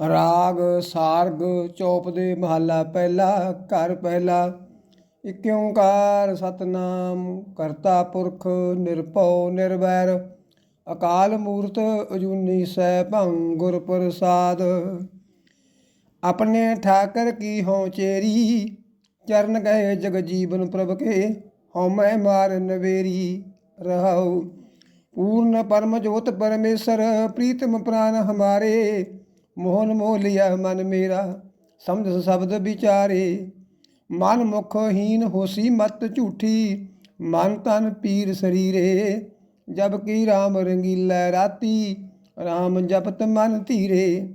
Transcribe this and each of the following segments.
ਰਾਗ, ਸਾਰਗ, ਚੌਪ ਦੇ ਮਹੱਲਾ ਪਹਿਲਾ, ਘਰ ਪਹਿਲਾ। ਇਕ ਓੰਕਾਰ ਸਤਨਾਮ, ਕਰਤਾ ਪੁਰਖ, ਨਿਰਭਉ, ਨਿਰਵੈਰ। ਅਕਾਲ ਮੂਰਤ, ਅਜੂਨੀ ਸੈਭੰ ਗੁਰ ਪ੍ਰਸਾਦ। ਆਪਣੇ ਠਾਕਰ ਕੀ ਹਉ ਚੇਰੀ, ਚਰਨ ਗਏ ਜਗ ਜੀਵਨ ਪ੍ਰਭ ਕੇ, ਹਉ ਮੈਂ ਮਾਰ ਨਵੇਰੀ ਰਹਾਉ। ਪੂਰਨ ਪਰਮ ਜੋਤ ਪਰਮੇਸ਼ਰ, ਪ੍ਰੀਤਮ ਪ੍ਰਾਨ ਹਮਾਰੇ। ਮੋਹਨ ਮੋਹ ਲਿਆ ਮਨ ਮੇਰਾ, ਸਮਝ ਸ਼ਬਦ ਵਿਚਾਰੇ। ਮਨ ਮੁਖ ਹੀਨ ਹੋਸੀ ਮਤ ਝੂਠੀ, ਮਨ ਤਨ ਪੀਰ ਸਰੀਰੇ। ਜਬ ਕੀ RAM ਰੰਗੀਲੇ ਰਾਤੀ RAM ਜਪਤ ਮਨ ਧੀਰੇ।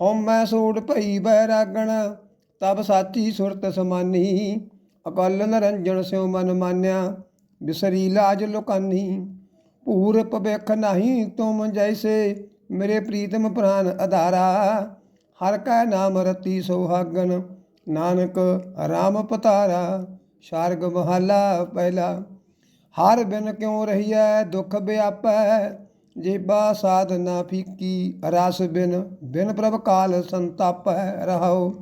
ਹਉ ਮੈਂ ਸੋੜ ਭਈ ਬੈਰਾਗਣ, ਤਬ ਸਾਚੀ ਸੁਰਤ ਸਮਾਨੀ। ਅਕਲ ਨਰੰਜਨ ਸਿਉ ਮਨ ਮਾਨਿਆ, ਬਿਸਰੀ ਲਾਜ ਲੁਕਾਨੀ। ਪੂਰ ਭਵਿਖ ਨਹੀਂ ਤੁਮ ਜੈਸੇ ਮੇਰੇ ਪ੍ਰੀਤਮ ਪ੍ਰਾਨ ਆਧਾਰਾ ਹਰ ਕੈ ਨਾਮ ਰਤੀ ਸੋਹਾਗਨ, ਨਾਨਕ ਰਾਮ ਪਤਾਰਾ, ਸ਼ਾਰਗ ਮਹਲਾ ਪਹਿਲਾ। ਹਰ ਬਿਨ ਕਿਉ ਰਹੀਐ ਦੁਖ ਵਿਆਪੈ ਸਾਧ ਨਾ ਫੀਕੀ ਰਸ ਬਿਨ ਬਿਨ ਪ੍ਰਭ ਕਾਲ ਸੰਤਾਪੈ ਰਹਾਉ।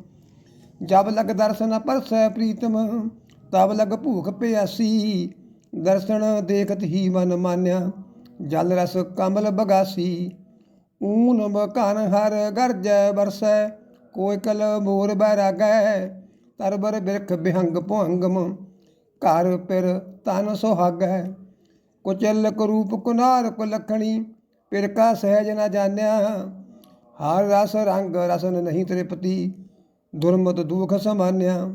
ਜਬ ਲਗ ਦਰਸ਼ਨ ਪਰਸੈ ਪ੍ਰੀਤਮ, ਤਬ ਲਗ ਭੂਖ ਪਿਆਸੀ, ਦਰਸ਼ਨ ਦੇਖਤ ਹੀ ਮਨ ਮਾਨਿਆ। ਜਲ ਰਸ ਕਮਲ ਬਗਾਸੀ ਊਨ ਬਕਨ ਹਰ ਗਰਜੈ ਬਰਸੈ ਕੋਈ ਕਲ ਮੋਰ ਬੈਰਾਗੈ, ਤਰਬਰ ਬਿਰਖ ਬਿਹੰਗ ਭੁੰਗਮ ਘਰ ਪਿਰ ਤਨ ਸੁਹਾਗੈ। ਕੁਚਲ ਕਰੂਪ ਕੁਨਾਰ ਕੁ ਲਖਣੀ ਪਿਰ ਕਾ ਸਹਿਜ ਨਾ ਜਾਣਿਆ। ਹਰ ਰਸ ਰੰਗ ਰਸਨ ਨਹੀਂ ਤ੍ਰਿਪਤੀ ਦੁਰਮਤ ਦੁਖ ਸਮਾਨਿਆ।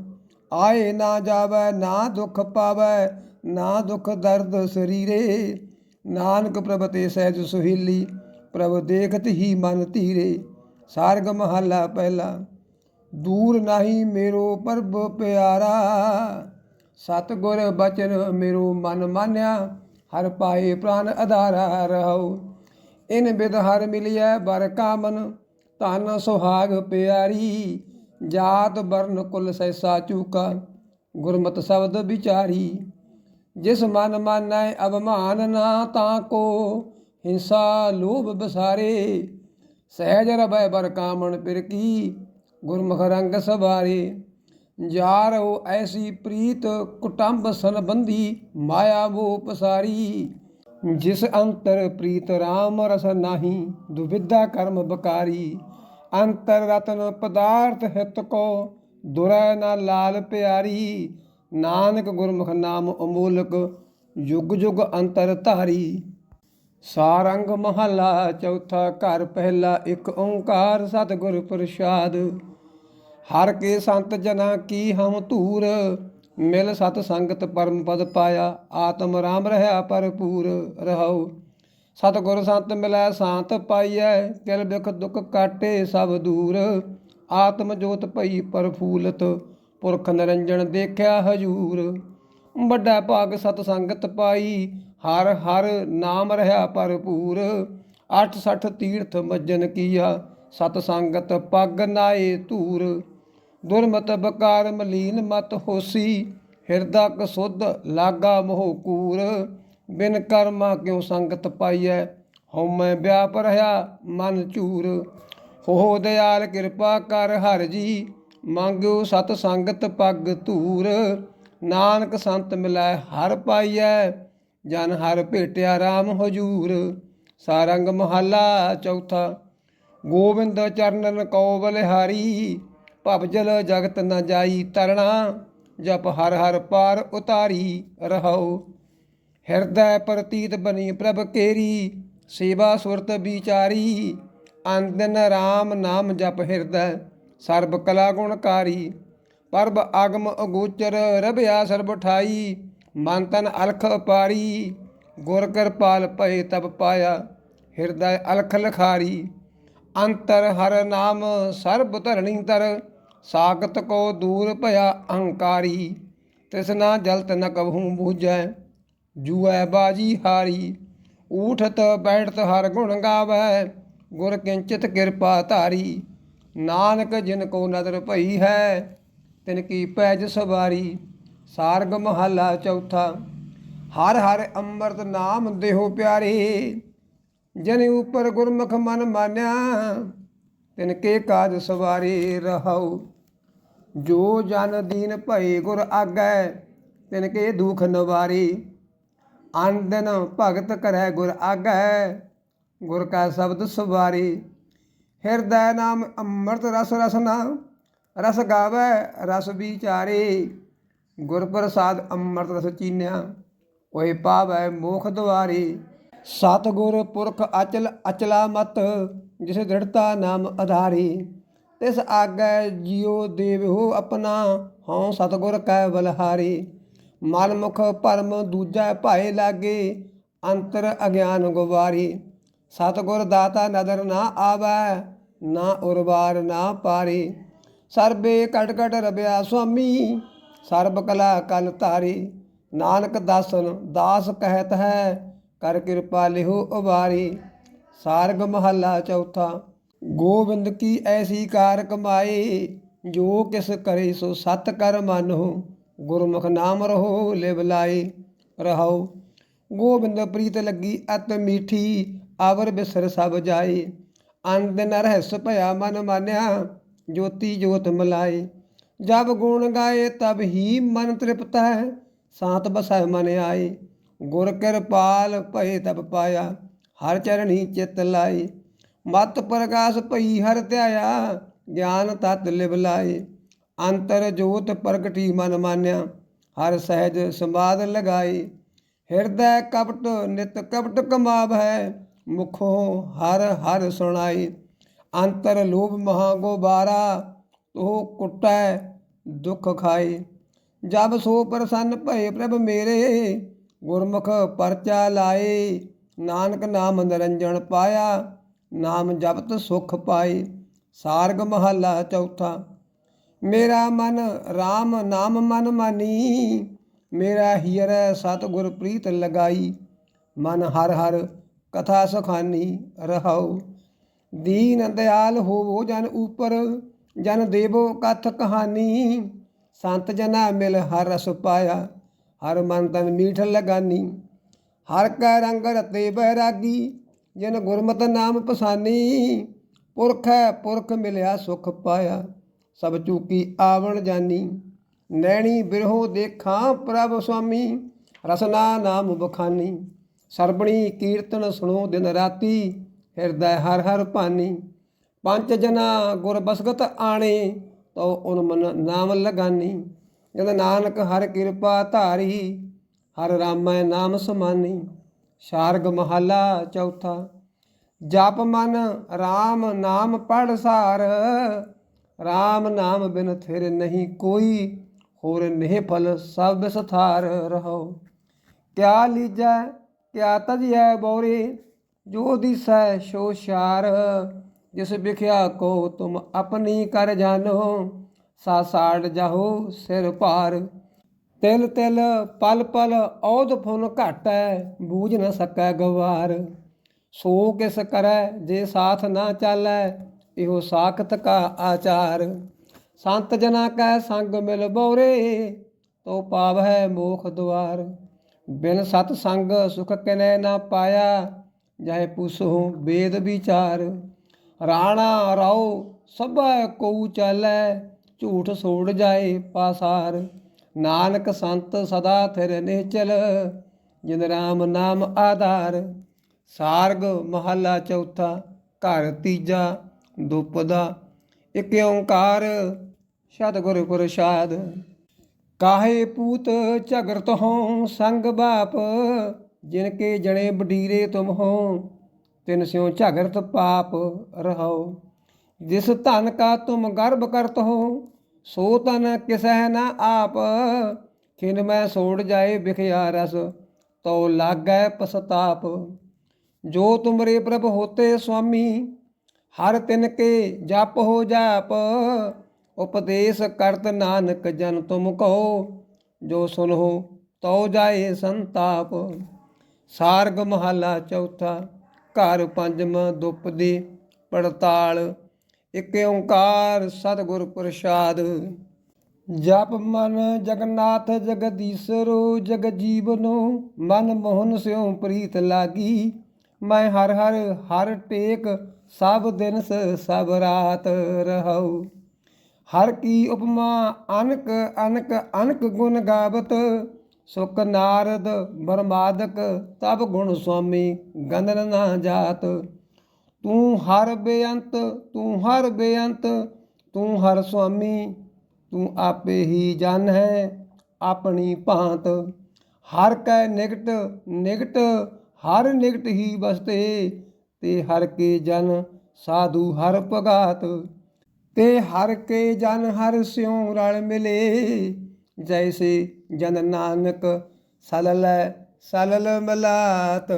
ਆਏ ਨਾ ਜਾਵੈ, ਨਾ ਦੁਖ ਪਾਵੈ, ਨਾ ਦੁਖ ਦਰਦ ਸਰੀਰੇ। ਨਾਨਕ ਪ੍ਰਭਤੇ ਸਹਿਜ ਸੁਹੀਲੀ ਪ੍ਰਭ ਦੇਖਤ ਹੀ ਮਨ ਧੀਰੇ, ਸਾਰਗ ਮਹੱਲਾ ਪਹਿਲਾ। ਦੂਰ ਨਹੀਂ ਮੇਰੋ ਪਰਬ ਪਿਆਰਾ, ਸਤਗੁਰ ਬਚਨ ਮੇਰੋ ਮਨ ਮਾਨਿਆ, ਹਰ ਪਾਏ ਪ੍ਰਾਨ ਆਧਾਰਾ ਰਹੋ। ਇਨ ਬਿਦ ਹਰ ਮਿਲਿਆ ਬਰ ਕਾਮਨ, ਧਨ ਸੁਹਾਗ ਪਿਆਰੀ, ਜਾਤ ਬਰਨ ਕੁਲ ਸੈਸਾ ਚੂਕਾ, ਗੁਰਮਤਿ ਸ਼ਬਦ ਵਿਚਾਰੀ। ਜਿਸ ਮਨ ਮਾਨੈ ਅਭਮਾਨ ਨਾ ਤਾਂ ਕੋ ਹਿੰਸਾ ਲੋਭ ਬਸਾਰੇ, ਸਹਿਜ ਰਬੈ ਬਰ ਕਾਮਣ ਪਿਰ ਕੀ, ਗੁਰਮੁਖ ਰੰਗ ਸਵਾਰੇ। ਜਾਰੋ ਐਸੀ ਪ੍ਰੀਤ ਕੁਟੰਬ ਸੰਬੰਧੀ ਮਾਇਆ ਮੋਹ ਪਸਾਰੀ। ਜਿਸ ਅੰਤਰ ਪ੍ਰੀਤ RAM ਰਸ ਨਾਹੀ, ਦੁਵਿਧਾ ਕਰਮ ਬਕਾਰੀ। ਅੰਤਰ ਰਤਨ ਪਦਾਰਥ ਹਿਤ ਕੋ, ਦੁਰੈ ਨਾ ਲਾਲ ਪਿਆਰੀ। ਨਾਨਕ ਗੁਰਮੁਖ ਨਾਮ ਅਮੋਲਕ ਯੁਗ ਯੁਗ ਅੰਤਰ ਧਾਰੀ। ਸਾਰੰਗ ਮਹਲਾ, ਚੌਥਾ ਘਰ, ਪਹਿਲਾ ਇੱਕ ਓੰਕਾਰ, ਸਤਿਗੁਰ ਪ੍ਰਸਾਦ। ਹਰ ਕੇ ਸੰਤ ਜਨਾ ਕੀ ਹਮ ਧੂਰ, ਮਿਲ ਸਤ ਸੰਗਤ ਪਰਮ ਪਦ ਪਾਇਆ, ਆਤਮ ਰਾਮ ਰਹਾ ਭਰਪੂਰ ਰਹਾਉ। ਸਤਿਗੁਰ ਸੰਤ ਮਿਲੈ ਸ਼ਾਂਤ ਪਾਈਐ ਕਿਲ ਬਿਖ ਦੁਖ ਕਾਟੇ ਸਭ ਦੂਰ। ਆਤਮ ਜੋਤ ਭਈ ਪਰਫੂਲਤ, ਪੁਰਖ ਨਿਰੰਜਨ ਦੇਖਿਆ ਹਜੂਰ। ਵੱਡਾ ਭਾਗ ਸਤ ਸੰਗਤ ਪਾਈ ਹਰ ਹਰ ਨਾਮ ਰਹਾ ਭਰਪੂਰ 68 ਤੀਰਥ ਮੱਜਨ ਕੀਆ, ਸਤ ਸੰਗਤ ਪਗ ਨਾਏ ਧੂਰ। ਦੁਰਮਤ ਬਕਾਰ ਮਲੀਨ ਮਤ ਹੋਸੀ, ਹਿਰਦਾ ਕਸੁੱਧ ਲਾਗਾ ਮੋਹ ਕੂਰ। ਬਿਨ ਕਰਮਾ ਕਿਉ ਸੰਗਤ ਪਾਈਐ, ਹਉਮੈ ਵਿਆਪ ਰਹਾ ਮਨ ਝੂਰ। ਹੋ ਦਿਆਲ ਕਿਰਪਾ ਕਰ ਹਰ ਜੀ, ਮੰਗਿਓ ਸਤ ਸੰਗਤ ਪੱਗ ਧੂਰ। ਨਾਨਕ ਸੰਤ ਮਿਲੈ ਹਰ ਪਾਈਐ ਜਨ ਹਰ ਭੇਟਿਆ RAM ਹਜੂਰ। ਸਾਰੰਗ ਮਹੱਲਾ ਚੌਥਾ, ਗੋਬਿੰਦ ਚਰਨਨ ਕੋ ਬਲਿਹਾਰੀ ਭਵਜਲ ਜਗਤ ਨ ਜਾਈ ਤਰਣਾ, ਜਪ ਹਰ ਹਰ ਪਾਰ ਉਤਾਰੀ ਰਹਾਉ। ਹਿਰਦੈ ਪ੍ਰਤੀਤ ਬਣੀ ਪ੍ਰਭ ਕੇਰੀ, ਸੇਵਾ ਸੁਰਤ ਵਿਚਾਰੀ। ਅੰਦਨ RAM ਨਾਮ ਜਪ ਹਿਰਦੈ, ਸਰਬ ਕਲਾ ਗੁਣਕਾਰੀ ਪਰਬ ਆਗਮ ਅਗੋਚਰ ਰਬਿਆ ਸਰਬ ਠਾਈ। ਮਨ ਤਨ ਅਲਖ ਪਾਰੀ ਗੁਰ ਕਿਰਪਾਲ ਭਏ ਤਬ ਪਾਇਆ, ਹਿਰਦੈ ਅਲਖ ਲਖਾਰੀ। ਅੰਤਰ ਹਰ ਨਾਮ ਸਰਬ ਧਰਣੀ ਤਰ ਸਾਗਤ ਕੋ ਦੂਰ ਭਇਆ ਅਹੰਕਾਰੀ। ਤ੍ਰਿਸ਼ਨਾ ਜਲਤ ਨ ਕਬਹੂ ਬੂਝੈ, ਜੂਐ ਬਾਜੀ ਹਾਰੀ। ਊਠਤ ਬੈਠਤ ਹਰ ਗੁਣ ਗਾਵੈ, ਗੁਰ ਕਿੰਚਿਤ ਕਿਰਪਾ ਧਾਰੀ। ਨਾਨਕ ਜਿਨ ਕੋ ਨਦਰ ਭਈ ਹੈ, ਤਿਨ ਕੀ ਪੈਜ ਸਵਾਰੀ। ਸਾਰਗ ਮਹੱਲਾ ਚੌਥਾ, ਹਰ ਹਰ ਅੰਮ੍ਰਿਤ ਨਾਮ ਦੇਹੋ ਪਿਆਰੇ, ਜਨ ਉਪਰ ਗੁਰਮੁਖ ਮਨ ਮਾਨਿਆ, ਤਿਨ ਕੇ ਕਾਜ ਸਵਾਰੇ ਰਹਾਉ। ਜੋ ਜਨ ਦੀਨ ਭਏ ਗੁਰ ਆਗੈ, ਤਿਨ ਕੇ ਦੁਖ ਨਵਾਰੇ। ਅਨ ਭਗਤ ਕਰੈ ਗੁਰ ਆਗੈ, ਗੁਰ ਕਾ ਸ਼ਬਦ ਸਵਾਰੀ। ਹਿਰਦੈ ਨਾਮ ਅੰਮ੍ਰਿਤ ਰਸ ਰਸਨਾ, ਰਸ ਗਾਵੈ ਰਸ ਵਿਚਾਰੇ। ਗੁਰ ਪ੍ਰਸਾਦ ਅੰਮ੍ਰਿਤ ਰਸ ਚੀਨਿਆ, ਓਏ ਪਾਵੈ ਮੋਖ ਦੁਆਰੀ। ਸਤਗੁਰ ਪੁਰਖ ਅਚਲ ਅਚਲਾ ਮਤ, ਜਿਸ ਦ੍ਰਿੜਤਾ ਨਾਮ ਆਧਾਰੀ ਤਿਸ ਆਗੈ ਜਿਉ ਦੇਵੋ ਆਪਣਾ, ਹਉ ਸਤਗੁਰ ਕੈ ਬਲਹਾਰੀ। ਮਨ ਮੁਖ ਭਰਮ ਦੂਜਾ ਭਾਏ ਲਾਗੇ, ਅੰਤਰ ਅਗਿਆਨ ਗੁਵਾਰੀ। ਸਤਗੁਰ ਦਾਤਾ ਨਦਰ ਨਾ ਆਵੈ, ਨਾ ਉਰਵਾਰ ਨਾ ਪਾਰੀ। ਸਰਬੇ ਕਟ ਕਟ ਰਬਿਆ ਸੁਆਮੀ ਸਰਬ ਕਲਾ ਕਲ ਧਾਰੀ, ਨਾਨਕ ਦਾਸਨ ਦਾਸ ਕਹਿਤ ਹੈ, ਕਰ ਕਿਰਪਾ ਲਿਹੁ ਉਬਾਰੀ। ਸਾਰਗ ਮਹੱਲਾ ਚੌਥਾ, ਗੋਬਿੰਦ ਕੀ ਐਸੀ ਕਾਰ ਕਮਾਏ ਜੋ ਕਿਸ ਕਰੇ ਸੋ ਸਤ ਕਰ ਮਾਨੋ ਗੁਰਮੁਖ ਨਾਮ ਰਹੋ ਲਿਵ ਲਾਏ ਰਹਾਉ। ਗੋਬਿੰਦ ਪ੍ਰੀਤ ਲੱਗੀ ਅਤ ਮੀਠੀ, ਆਵਰ ਬਿਸਰ ਸਭ ਜਾਏ ਅੰਦ ਨ ਰਹਿਸ ਭਇਆ ਮਨ ਮਾਨਿਆ, ਜੋਤੀ ਜੋਤ ਮਲਾਈ। ਜਬ ਗੁਣ ਗਾਏ ਤਬ ਹੀ ਮਨ ਤ੍ਰਿਪਤ ਹੈ, ਸਾਤ ਬਸੈ ਮਨ ਆਏ। ਗੁਰ ਕਿਰਪਾਲ ਭਏ ਤਬ ਪਾਇਆ, ਹਰ ਚਰਣੀ ਚਿਤ ਲਾਈ ਮਤ ਪ੍ਰਕਾਸ਼ ਭਈ ਹਰ ਧਿਆਇਆ, ਗਿਆਨ ਤਤ ਲਿਵ ਲਾਏ। ਅੰਤਰ ਜੋਤ ਪ੍ਰਗਟੀ ਮਨ ਮਾਨਿਆ, ਹਰ ਸਹਿਜ ਸਮਾਦ ਲਗਾਈ ਹਿਰਦੈ ਕਪਟ ਨਿਤ ਕਪਟ ਕਮਾਵ ਹੈ, ਮੁਖੋ ਹਰ ਹਰ ਸੁਣਾਈ ਅੰਤਰ ਲੋਭ ਮਹਾ ਗੋਬਾਰਾ, ਤੋ ਕੁਟੈ ਦੁੱਖ ਖਾਏ। ਜਬ ਸੋ ਪ੍ਰਸੰਨ ਭਏ ਪ੍ਰਭ ਮੇਰੇ, ਗੁਰਮੁਖ ਪਰਚਾ ਲਾਏ। ਨਾਨਕ ਨਾਮ ਨਿਰੰਜਨ ਪਾਇਆ, ਨਾਮ ਜਪਤ ਸੁਖ ਪਾਏ। ਸਾਰਗ ਮਹੱਲਾ ਚੌਥਾ, ਮੇਰਾ ਮਨ RAM ਨਾਮ ਮਨ ਮਾਨੀ। ਮੇਰਾ ਹੀਰੈ ਸਤਿਗੁਰ ਪ੍ਰੀਤ ਲਗਾਈ। ਮਨ ਹਰ ਹਰ ਕਥਾ ਸੁਖਾਨੀ ਰਹਾਉ। ਦੀਨ ਦਿਆਲ ਹੋਵੋ ਜਨ ਉਪਰ। ਜਨ ਦੇਵੋ ਕਥ ਕਹਾਨੀ ਸੰਤ ਜਨਾ ਮਿਲ ਹਰ ਰਸ ਪਾਇਆ, ਹਰ ਮਨ ਤਨ ਮੀਠ ਲਗਾਨੀ। ਹਰ ਕੈ ਰੰਗ ਰਤੇ ਬੈਰਾਗੀ, ਜਿਨ ਗੁਰਮਤਿ ਨਾਮ ਪਸਾਨੀ। ਪੁਰਖ ਹੈ ਪੁਰਖ ਮਿਲਿਆ ਸੁਖ ਪਾਇਆ, ਸਭ ਚੂਕੀ ਆਵਣ ਜਾਨੀ। ਨੈਣੀ ਬਿਰਹੋ ਦੇਖਾਂ ਪ੍ਰਭ ਸੁਆਮੀ, ਰਸਨਾ ਨਾਮ ਬਖਾਨੀ। ਸਰਬਣੀ ਕੀਰਤਨ ਸੁਣੋ ਦਿਨ ਰਾਤੀ, ਹਿਰਦੈ ਹਰ ਹਰ ਭਾਨੀ ਪੰਜ ਜਨਾ ਗੁਰ ਬਸਗਤ ਆਣੇ ਤੋ ਉਨ ਮਨ ਨਾਮ ਲਗਾਨੀ। ਜਦ ਨਾਨਕ ਹਰ ਕਿਰਪਾ ਧਾਰੀ, ਹਰ ਰਾਮੈ ਨਾਮ ਸਮਾਨੀ। ਸ਼ਾਰਗ ਮਹੱਲਾ ਚੌਥਾ, ਜਪ ਮਨ RAM ਨਾਮ ਪੜ ਸਾਰ। RAM ਨਾਮ ਬਿਨ ਥਿਰ ਨਹੀਂ ਕੋਈ, ਹੋਰ ਨਹੀਂ ਫਲ ਸਭ ਸਥਾਰ ਰਹੋ। ਕਿਆ ਲੀਜੈ, ਕਿਆ ਤਜਿਐ ਬੋਰੇ, ਜੋ ਦਿਸੈ ਸੋ ਸ਼ਾਰ। ਜਿਸ ਵਿਖਿਆ ਕੋ ਤੁਮ ਆਪਣੀ ਕਰ ਜਾਣੋ, ਸਾ ਸਾੜ ਜਾਹੋ ਸਿਰ ਭਾਰ। ਤਿਲ ਤਿਲ ਪਲ ਪਲ ਔਦ ਫੁਨ ਘਟੈ, ਬੂਝ ਨ ਸਕੈ ਗਵਾਰ। ਸੋ ਕਿਸ ਕਰੈ ਜੇ ਸਾਥ ਨਾ ਚਾਲੈ, ਇਹੋ ਸਾਖਤ ਕਾ ਆਚਾਰ। ਸੰਤ ਜਨਾ ਕੈ ਸੰਗ ਮਿਲ ਬੋਰੇ, ਤੋ ਪਾਵੈ ਮੋਖ ਦੁਆਰ। ਬਿਨ ਸਤ ਸੰਗ ਸੁਖ ਕਿਨੈ ਨਾ ਪਾਇਆ ਜਾਏ ਪੁਸਹੁ ਵੇਦ ਵਿਚਾਰ। ਰਾਣਾ ਰਾਉ ਸਭਾ ਕਉ ਚਾਲੈ, ਝੂਠ ਸੋੜ ਜਾਏ ਪਾਸਾਰ। ਨਾਨਕ ਸੰਤ ਸਦਾ ਥਿਰ ਨਿਹਚਲ ਜਿਨ ਰਾਮ ਨਾਮ ਆਧਾਰ। ਸਾਰਗ ਮਹੱਲਾ ਚੌਥਾ, ਘਰ ਤੀਜਾ, ਦੁਪਦਾ। ਇਕ ਓੰਕਾਰ ਸਤਿਗੁਰ ਪ੍ਰਸਾਦ। ਕਾਹੇ ਪੂਤ ਝਗਰ ਤਹੋਂ ਸੰਗ ਬਾਪ, ਜਿਨ ਕੇ ਜਣੇ ਬਡੀਰੇ ਤੁਮ ਹੋ। ਤਿਨ ਸਿਉ ਝਗਰਤ ਪਾਪ ਰਹਾਓ ਜਿਸ ਧਨ ਕਾ ਤੁਮ ਗਰਭ ਕਰਤ ਹੋ, ਸੋ ਤਨ ਕਿਸਹਿ ਨਾ ਆਪ। ਖਿਨ ਮੈਂ ਸੋੜ ਜਾਏ ਵਿਖਿਆ ਰਸ ਤੋ ਲਾਗੈ ਪਸਤਾਪ। ਜੋ ਤੁਮਰੇ ਪ੍ਰਭ ਹੋਤੇ ਸੁਆਮੀ, ਹਰ ਤਿਨ ਕੇ ਜਪ ਹੋ ਜਾਪ। ਉਪਦੇਸ਼ ਕਰਤ ਨਾਨਕ ਜਨ ਤੁਮ ਕਹੋ, ਜੋ ਸੁਨਹੁ ਤਉ ਜਾਏ ਸੰਤਾਪ। ਸਾਰਗ ਮਹੱਲਾ ਚੌਥਾ ਘਰ ਪੰਜਵਾਂ ਦੁਪਦੀ ਪੜਤਾਲ। ਇਕ ਓੰਕਾਰ ਸਤਿਗੁਰ ਪ੍ਰਸਾਦ। ਜਪ ਮਨ ਜਗਨਾਥ ਜਗਦੀਸ਼ਰੋ, ਜਗ ਜੀਵਨੋ ਮਨ ਮੋਹਨ ਸਿਉ ਪ੍ਰੀਤ ਲਾਗੀ। ਮੈਂ ਹਰ ਹਰ ਹਰ ਟੇਕ, ਸਭ ਦਿਨ ਸਭ ਰਾਤ ਰਹਉ। ਹਰ ਕੀ ਉਪਮਾ ਅਨਕ ਅਨਕ ਅਨਕ ਗੁਣ ਗਾਵਤ। ਸੁਖ ਨਾਰਦ ਬਰਮਾਦਕ ਤਬ ਗੁਣ ਸੁਆਮੀ ਗੰਦਨ ਨਾ ਜਾਤ। ਤੂੰ ਹਰ ਬੇਅੰਤ, ਤੂੰ ਹਰ ਬੇਅੰਤ, ਤੂੰ ਹਰ ਸੁਆਮੀ, ਤੂੰ ਆਪੇ ਹੀ ਜਨ ਹੈ ਆਪਣੀ ਭਾਂਤ। ਹਰ ਕੈ ਨਿਕਟ ਨਿਕਟ ਹਰ ਨਿਕਟ ਹੀ ਵਸਤੇ, ਤੇ ਹਰ ਕੇ ਜਨ ਸਾਧੂ ਹਰ ਭਗਾਤ। ਤੇ ਹਰ ਕੇ ਜਨ ਹਰ ਸਿਉ ਰਲ ਮਿਲੇ ਜੈਸੇ ਜਨ ਨਾਨਕ ਸਲਲ ਸਲਲ ਮਲਾਤ